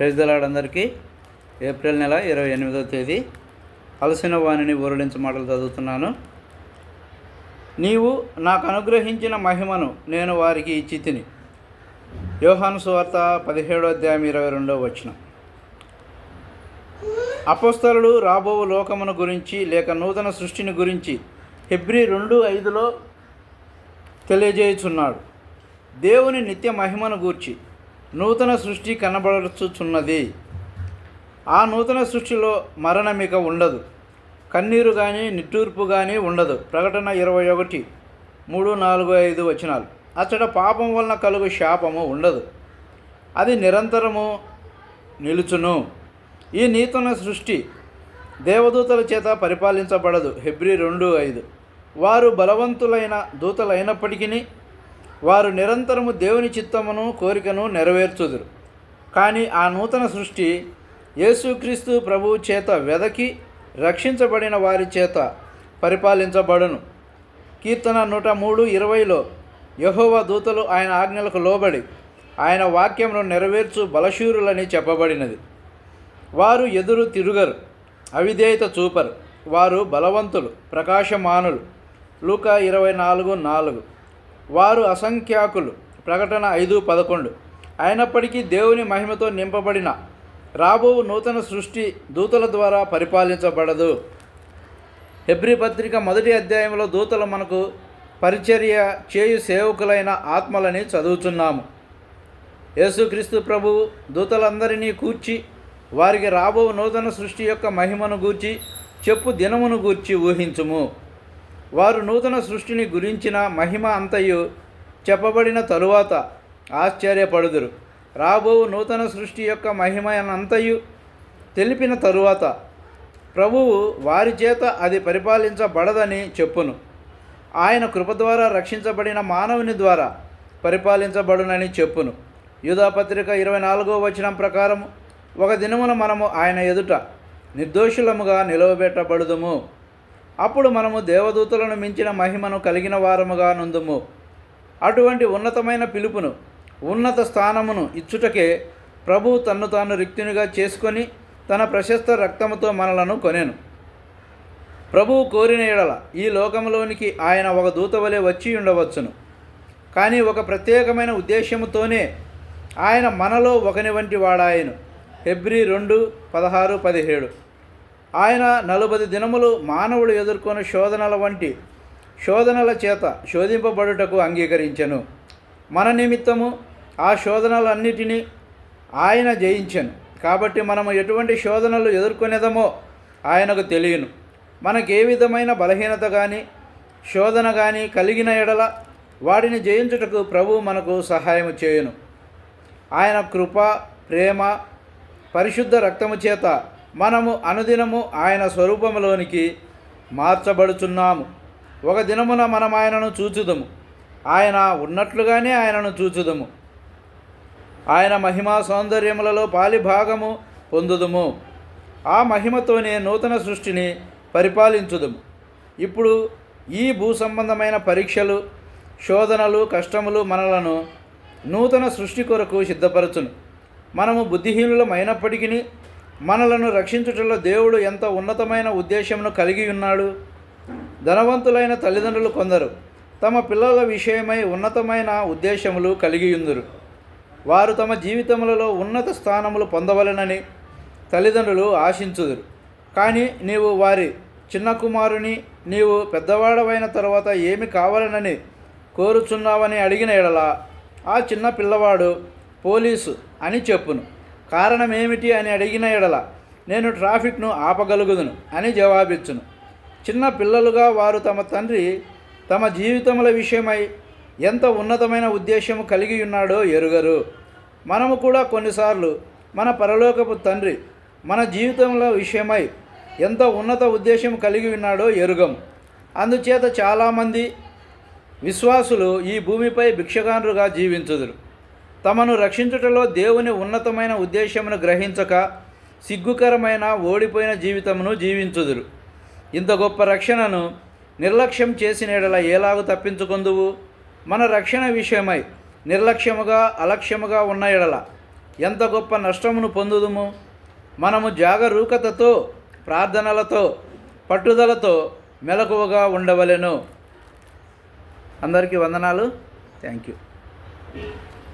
ప్రెజలాడందరికీ April నెల ఇరవై ఎనిమిదో తేదీ. అలసిన వాణిని ఊరడించ మాటలు చదువుతున్నాను. నీవు నాకు అనుగ్రహించిన మహిమను నేను వారికి ఇచ్చి తిని యోహాను సువార్త పదిహేడో అధ్యాయం ఇరవై రెండో వచ్చిన అపోస్తరుడు రాబో లోకమును గురించి లేక నూతన సృష్టిని గురించి ఫిబ్రి రెండు ఐదులో తెలియజేయుచున్నాడు. దేవుని నిత్య మహిమను గూర్చి నూతన సృష్టి కనబడుచుచున్నది. ఆ నూతన సృష్టిలో మరణమిక ఉండదు. కన్నీరు కానీ నిట్టూర్పు కానీ ఉండదు. ప్రకటన ఇరవై ఒకటి మూడు నాలుగు ఐదు వచనాలు. అచ్చట పాపం వలన కలుగు శాపము ఉండదు. అది నిరంతరము నిలుచును. ఈ నూతన సృష్టి దేవదూతల చేత పరిపాలించబడదు. హెబ్రి రెండు ఐదు. వారు బలవంతులైన దూతలైనప్పటికీ వారు నిరంతరము దేవుని చిత్తమును కోరికను నెరవేర్చుదురు. కానీ ఆ నూతన సృష్టి యేసుక్రీస్తు ప్రభువు చేత వెదకి రక్షించబడిన వారి చేత పరిపాలించబడును. కీర్తన నూట మూడు ఇరవైలో యహోవ దూతలు ఆయన ఆజ్ఞలకు లోబడి ఆయన వాక్యమును నెరవేర్చు బలశూరులని చెప్పబడినది. వారు ఎదురు తిరుగరు అవిధేయత చూపరు. వారు బలవంతులు ప్రకాశమానులు. లూక ఇరవై నాలుగు నాలుగు. వారు అసంఖ్యాకులు. ప్రకటన ఐదు పదకొండు. అయినప్పటికీ దేవుని మహిమతో నింపబడిన రాబో నూతన సృష్టి దూతల ద్వారా పరిపాలించబడదు. హెబ్రి పత్రిక మొదటి అధ్యాయంలో దూతలు మనకు పరిచర్య చేయు సేవకులైన ఆత్మలని చదువుతున్నాము యేసుక్రీస్తు ప్రభువు దూతలందరినీ కూర్చి వారికి రాబో నూతన సృష్టి యొక్క మహిమను గూర్చి చెప్పు దినమును గూర్చి ఊహించుము. వారు నూతన సృష్టిని గురించిన మహిమ అంతయు చెప్పబడిన తరువాత ఆశ్చర్యపడుదురు. రాబో నూతన సృష్టి యొక్క మహిమ అంతయు తెలిపిన తరువాత ప్రభువు వారి చేత అది పరిపాలించబడదని చెప్పును. ఆయన కృప ద్వారా రక్షించబడిన మానవుని ద్వారా పరిపాలించబడునని చెప్పును. యూధాపత్రిక ఇరవై నాలుగో వచనం ప్రకారం ఒక దినమున మనము ఆయన ఎదుట నిర్దోషులముగా నిలవబెట్టబడుదుము. అప్పుడు మనము దేవదూతలను మించిన మహిమను కలిగిన వారముగా నుందుము. అటువంటి ఉన్నతమైన పిలుపును ఉన్నత స్థానమును ఇచ్చుటకే ప్రభు తన్ను తాను రిక్తునిగా చేసుకొని తన ప్రశస్త రక్తముతో మనలను కొనెను. ప్రభువు కోరిన ఎడల ఈ లోకంలోనికి ఆయన ఒక దూత వలె వచ్చి ఉండవచ్చును. కానీ ఒక ప్రత్యేకమైన ఉద్దేశముతోనే ఆయన మనలో ఒకని వంటి వాడాయను. ఫిబ్రి రెండు పదహారు పదిహేడు. ఆయన నలభై దినములు మానవుడు ఎదుర్కొన్న శోధనల వంటి శోధనల చేత శోధింపబడుటకు అంగీకరించెను. మన నిమిత్తము ఆ శోధనలన్నిటినీ ఆయన జయించను. కాబట్టి మనము ఎటువంటి శోధనలు ఎదుర్కొనేదమో ఆయనకు తెలియను. మనకు ఏ విధమైన బలహీనత కానీ శోధన కానీ కలిగిన ఎడల వాటిని జయించుటకు ప్రభు మనకు సహాయం చేయును. ఆయన కృప ప్రేమ పరిశుద్ధ రక్తము చేత మనము అనుదినము ఆయన స్వరూపంలోనికి మార్చబడుచున్నాము. ఒక దినమున మనం ఆయనను చూచుదము. ఆయన ఉన్నట్లుగానే ఆయనను చూచుదము. ఆయన మహిమా సౌందర్యములలో పాలిభాగము పొందుదుము. ఆ మహిమతోనే నూతన సృష్టిని పరిపాలించుదుము. ఇప్పుడు ఈ భూ సంబంధమైన పరీక్షలు శోధనలు కష్టములు మనలను నూతన సృష్టి కొరకు సిద్ధపరచును. మనము బుద్ధిహీనులమైనప్పటికీ మనలను రక్షించుటలో దేవుడు ఎంత ఉన్నతమైన ఉద్దేశమును కలిగి ఉన్నాడు? ధనవంతులైన తల్లిదండ్రులు కొందరు తమ పిల్లల విషయమై ఉన్నతమైన ఉద్దేశములు కలిగి ఉందరు వారు తమ జీవితములలో ఉన్నత స్థానములు పొందవలనని తల్లిదండ్రులు ఆశించుదురు. కానీ నీవు వారి చిన్న కుమారుని నీవు పెద్దవాడవైన తర్వాత ఏమి కావాలనని కోరుచున్నావని అడిగిన ఎడల ఆ చిన్న పిల్లవాడు పోలీసు అని చెప్పును. కారణం ఏమిటి అని అడిగిన ఎడల నేను ట్రాఫిక్ను ఆపగలుగుదును అని జవాబిచ్చును. చిన్న పిల్లలుగా వారు తమ తండ్రి తమ జీవితముల విషయమై ఎంత ఉన్నతమైన ఉద్దేశము కలిగి ఉన్నాడో ఎరుగరు. మనము కూడా కొన్నిసార్లు మన పరలోకపు తండ్రి మన జీవితంలో విషయమై ఎంత ఉన్నత ఉద్దేశం కలిగి ఉన్నాడో ఎరుగం. అందుచేత చాలామంది విశ్వాసులు ఈ భూమిపై భిక్షగానులుగా జీవించుదురు. తమను రక్షించుటలో దేవుని ఉన్నతమైన ఉద్దేశమును గ్రహించక సిగ్గుకరమైన ఓడిపోయిన జీవితమును జీవించుదురు. ఇంత గొప్ప రక్షణను నిర్లక్ష్యం చేసిన ఎడల ఎలాగూ తప్పించుకొందువు? మన రక్షణ విషయమై నిర్లక్ష్యముగా అలక్ష్యముగా ఉన్న ఎడల ఎంత గొప్ప నష్టమును పొందుదుము? మనము జాగరూకతతో ప్రార్థనలతో పట్టుదలతో మెలకువగా ఉండవలెను. అందరికీ వందనాలు. Thank you.